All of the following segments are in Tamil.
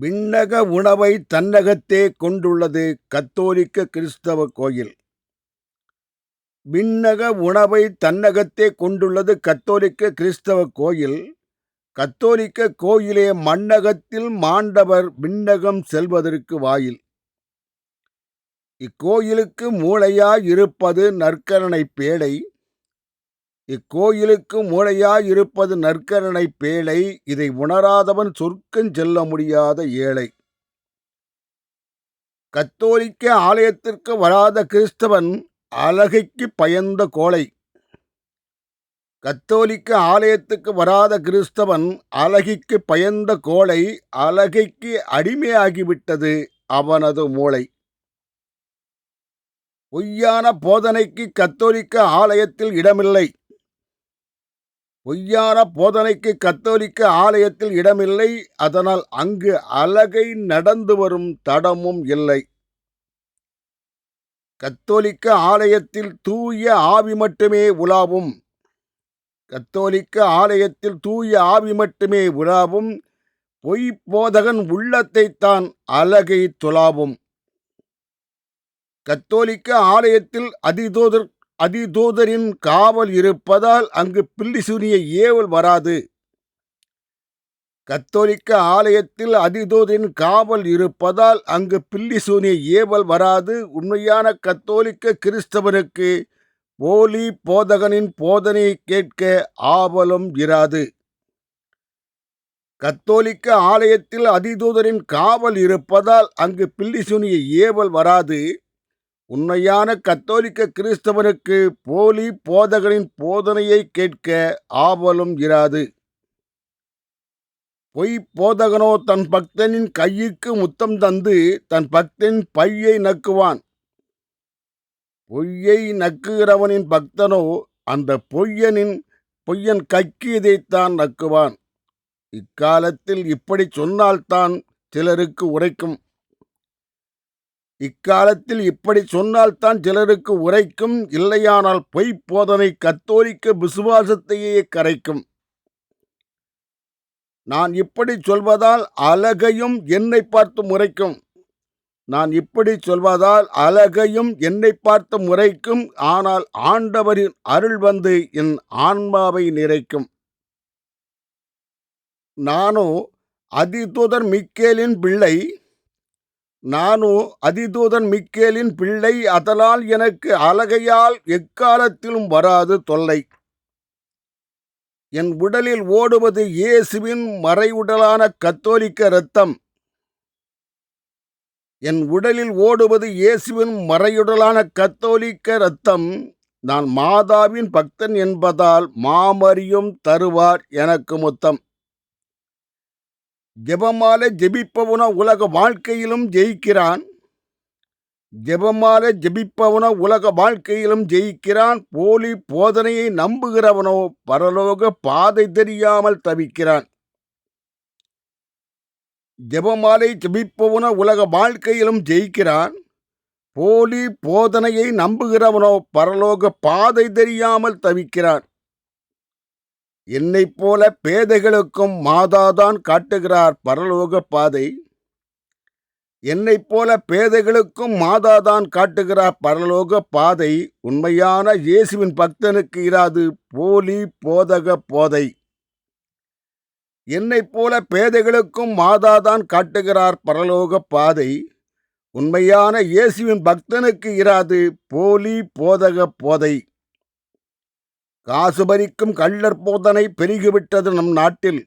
விண்ணக உணவை தன்னகத்தே கொண்டுள்ளது கத்தோலிக்க கிறிஸ்தவ கோயில். விண்ணக உணவை தன்னகத்தே கொண்டுள்ளது கத்தோலிக்க கிறிஸ்தவ கோயில். கத்தோலிக்க கோயிலே மண்ணகத்தில் மாண்டவர் விண்ணகம் செல்வதற்கு வாயில். இக்கோயிலுக்கு மூளையாய் இருப்பது நற்கரணை பேடை. இக்கோயிலுக்கு மூளையாயிருப்பது நற்கரணை பேழை இதை உணராதவன் சொர்க்கம் செல்ல முடியாத ஏழை. கத்தோலிக்க ஆலயத்திற்கு வராத கிறிஸ்தவன் அழகைக்கு பயந்த கோழை. கத்தோலிக்க ஆலயத்துக்கு வராத கிறிஸ்தவன் அழகிக்கு பயந்த கோழை அழகைக்கு அடிமையாகிவிட்டது அவனது மூளை. பொய்யான போதனைக்கு கத்தோலிக்க ஆலயத்தில் இடமில்லை. பொய்யான போதனைக்கு கத்தோலிக்க ஆலயத்தில் இடமில்லை. அதனால் அங்கு அழகை நடந்து வரும் தடமும் இல்லை. கத்தோலிக்க ஆலயத்தில் தூய ஆவி மட்டுமே உலாவும். கத்தோலிக்க ஆலயத்தில் தூய ஆவி மட்டுமே உலாவும். பொய் போதகன் உள்ளத்தைத்தான் அழகை துலாவும். கத்தோலிக்க ஆலயத்தில் அதிதோதர் அதிதூதரின் காவல் இருப்பதால் அங்கு பில்லிசூனிய ஏவல் வராது. கத்தோலிக்க ஆலயத்தில் அதிதூதரின் காவல் இருப்பதால் அங்கு பில்லிசூனிய ஏவல் வராது. உண்மையான கத்தோலிக்க கிறிஸ்தவனுக்கு போலி போதகனின் போதனையை கேட்க ஆவலும் இராது. கத்தோலிக்க ஆலயத்தில் அதிதூதரின் காவல் இருப்பதால் அங்கு பில்லிசூனிய ஏவல் வராது. உண்மையான கத்தோலிக்க கிறிஸ்தவனுக்கு போலி போதகனின் போதனையை கேட்க ஆவலும் இராது. பொய் போதகனோ தன் பக்தனின் கையுக்கு முத்தம் தந்து தன் பக்தனின் பையை நக்குவான். பொய்யை நக்குகிறவனின் பக்தனோ அந்த பொய்யனின் பொய்யன் கக்கியதைத்தான் நக்குவான். இக்காலத்தில் இப்படி சொன்னால்தான் சிலருக்கு உரைக்கும். இக்காலத்தில் இப்படி சொன்னால்தான் சிலருக்கு உரைக்கும் இல்லையானால் பொய் போதனை கத்தோலிக்க விசுவாசத்தையே கரைக்கும். நான் இப்படி சொல்வதால் அழகையும் என்னை பார்த்து முறைக்கும். நான் இப்படி சொல்வதால் அழகையும் என்னை பார்த்து முறைக்கும் ஆனால் ஆண்டவரின் அருள் வந்து என் ஆன்மாவை நிறைக்கும். நானோ அதிதூதர் மிக்கேலின் பிள்ளை நானோ அதிதூதன் மிக்கேலின் பிள்ளை அதனால் எனக்கு அழகையால் எக்காலத்திலும் வராது தொல்லை. என் உடலில் ஓடுவது இயேசுவின் மறைவுடலான கத்தோலிக்க இரத்தம். என் உடலில் ஓடுவது இயேசுவின் மறையுடலான கத்தோலிக்க இரத்தம். நான் மாதாவின் பக்தன் என்பதால் மாமரியும் தருவார் எனக்கு மொத்தம். ஜெபமாலை ஜெபிப்பவனோ உலக வாழ்க்கையிலும் ஜெயிக்கிறான். ஜெபமாலை ஜெபிப்பவனோ உலக வாழ்க்கையிலும் ஜெயிக்கிறான். போலி போதனையை நம்புகிறவனோ பரலோக பாதை தெரியாமல் தவிக்கிறான். ஜெபமாலை ஜெபிப்பவனோ உலக வாழ்க்கையிலும் ஜெயிக்கிறான். போலி போதனையை நம்புகிறவனோ பரலோக பாதை தெரியாமல் தவிக்கிறான். என்னைப் போல பேதைகளுக்கும் மாதாதான் காட்டுகிறார் பரலோக பாதை. என்னைப் போல பேதைகளுக்கும் மாதாதான் காட்டுகிறார் பரலோக பாதை. உண்மையான இயேசுவின் பக்தனுக்கு இராது போலி போதக போதை. என்னைப் போல பேதைகளுக்கும் மாதாதான் காட்டுகிறார் பரலோக பாதை. உண்மையான இயேசுவின் பக்தனுக்கு இராது போலி போதக போதை. காசு பறிக்கும் கள்ளர் போதனை பெருகிவிட்டது நம் நாட்டில்.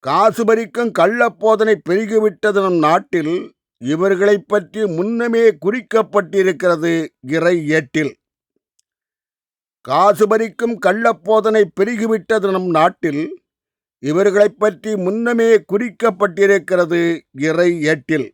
காசு பறிக்கும் கள்ளப்போதனை பெருகிவிட்டது நம் நாட்டில் இவர்களை பற்றி முன்னமே குறிக்கப்பட்டிருக்கிறது இறை ஏட்டில். காசு பறிக்கும் கள்ளப்போதனை பெருகிவிட்டது நம் நாட்டில் இவர்களை பற்றி முன்னமே குறிக்கப்பட்டிருக்கிறது இறை ஏட்டில்.